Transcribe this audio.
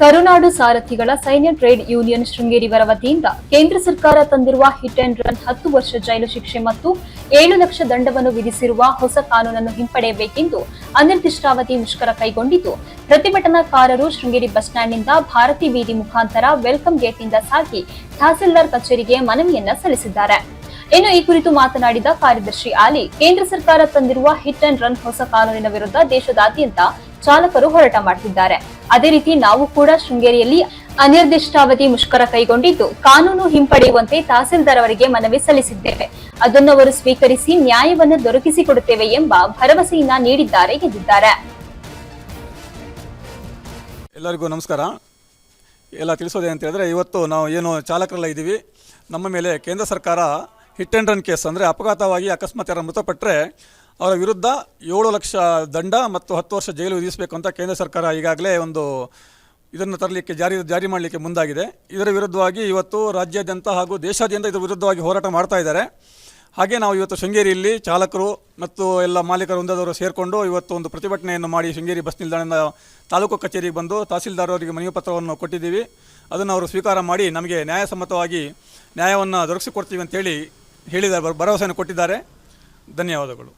ಕರುನಾಡು ಸಾರಥಿಗಳ ಸೈನ್ಯ trade union ಶೃಂಗೇರಿವರ ವತಿಯಿಂದ ಕೇಂದ್ರ ಸರ್ಕಾರ ತಂದಿರುವ ಹಿಟ್ ಅಂಡ್ ರನ್ ಹತ್ತು ವರ್ಷ ಜೈಲು ಶಿಕ್ಷೆ ಮತ್ತು ಏಳು ಲಕ್ಷ ದಂಡವನ್ನು ವಿಧಿಸಿರುವ ಹೊಸ ಕಾನೂನನ್ನು ಹಿಂಪಡೆಯಬೇಕೆಂದು ಅನಿರ್ದಿಷ್ಟಾವಧಿ ಮುಷ್ಕರ ಕೈಗೊಂಡಿದ್ದು, ಪ್ರತಿಭಟನಾಕಾರರು ಶೃಂಗೇರಿ ಬಸ್ ಸ್ಟ್ಯಾಂಡ್ನಿಂದ ಭಾರತಿ ಬೀದಿ ಮುಖಾಂತರ ವೆಲ್ಕಮ್ ಗೇಟ್ನಿಂದ ಸಾಗಿ ತಹಸೀಲ್ದಾರ್ ಕಚೇರಿಗೆ ಮನವಿಯನ್ನ ಸಲ್ಲಿಸಿದ್ದಾರೆ. ಇನ್ನು ಈ ಕುರಿತು ಮಾತನಾಡಿದ ಕಾರ್ಯದರ್ಶಿ ಆಲಿ, ಕೇಂದ್ರ ಸರ್ಕಾರ ತಂದಿರುವ ಹಿಟ್ ಅಂಡ್ ರನ್ ಹೊಸ ಕಾನೂನಿನ ವಿರುದ್ಧ ದೇಶದಾದ್ಯಂತ ಚಾಲಕರು ಹೋರಾಟ ಮಾಡುತ್ತಿದ್ದಾರೆ ಅದೇ ರೀತಿ ನಾವು ಕೂಡ ಶೃಂಗೇರಿಯಲ್ಲಿ ಅನಿರ್ದಿಷ್ಟಾವಧಿ ಮುಷ್ಕರ ಕೈಗೊಂಡಿದ್ದು ಕಾನೂನು ಹಿಂಪಡೆಯುವಂತೆ ತಹಸೀಲ್ದಾರ್ ಅವರಿಗೆ ಮನವಿ ಸಲ್ಲಿಸಿದ್ದೇವೆ. ಅದನ್ನು ಅವರು ಸ್ವೀಕರಿಸಿ ನ್ಯಾಯವನ್ನು ದೊರಕಿಸಿಕೊಡುತ್ತೇವೆ ಎಂಬ ಭರವಸೆಯನ್ನ ನೀಡಿದ್ದಾರೆ ಎಂದಿದ್ದಾರೆ. ಎಲ್ಲರಿಗೂ ನಮಸ್ಕಾರ. ಎಲ್ಲ ತಿಳಿಸೋದೇ ಅಂತ ಹೇಳಿದ್ರೆ ಇವತ್ತು ನಾವು ಏನು ಚಾಲಕರೆಲ್ಲ ಇದ್ದೀವಿ. ನಮ್ಮ ಮೇಲೆ ಕೇಂದ್ರ ಸರ್ಕಾರ ಹಿಟ್ ಆ್ಯಂಡ್ ರನ್ ಕೇಸ್ ಅಂದರೆ ಅಪಘಾತವಾಗಿ ಅಕಸ್ಮಾತ್ ಯಾರು ಮೃತಪಟ್ಟರೆ ಅವರ ವಿರುದ್ಧ ಏಳು ಲಕ್ಷ ದಂಡ ಮತ್ತು ಹತ್ತು ವರ್ಷ ಜೈಲು ವಿಧಿಸಬೇಕು ಅಂತ ಕೇಂದ್ರ ಸರ್ಕಾರ ಈಗಾಗಲೇ ಒಂದು ಇದನ್ನು ತರಲಿಕ್ಕೆ ಜಾರಿ ಜಾರಿ ಮಾಡಲಿಕ್ಕೆ ಮುಂದಾಗಿದೆ. ಇದರ ವಿರುದ್ಧವಾಗಿ ಇವತ್ತು ರಾಜ್ಯಾದ್ಯಂತ ಹಾಗೂ ದೇಶಾದ್ಯಂತ ಇದರ ವಿರುದ್ಧವಾಗಿ ಹೋರಾಟ ಮಾಡ್ತಾ ಇದ್ದಾರೆ. ಹಾಗೆ ನಾವು ಇವತ್ತು ಶೃಂಗೇರಿಯಲ್ಲಿ ಚಾಲಕರು ಮತ್ತು ಎಲ್ಲ ಮಾಲೀಕರು ಒಂದಾದವರು ಸೇರಿಕೊಂಡು ಇವತ್ತು ಒಂದು ಪ್ರತಿಭಟನೆಯನ್ನು ಮಾಡಿ ಶೃಂಗೇರಿ ಬಸ್ ನಿಲ್ದಾಣದ ತಾಲೂಕು ಕಚೇರಿಗೆ ಬಂದು ತಹಸೀಲ್ದಾರ್ ಅವರಿಗೆ ಮನವಿ ಪತ್ರವನ್ನು ಕೊಟ್ಟಿದ್ದೀವಿ. ಅದನ್ನು ಅವರು ಸ್ವೀಕಾರ ಮಾಡಿ ನಮಗೆ ನ್ಯಾಯಸಮ್ಮತವಾಗಿ ನ್ಯಾಯವನ್ನು ದೊರಕಿಸಿಕೊಡ್ತೀವಿ ಅಂತೇಳಿ ಹೇಳಿದ, ಭರವಸೆಯನ್ನು ಕೊಟ್ಟಿದ್ದಾರೆ. ಧನ್ಯವಾದಗಳು.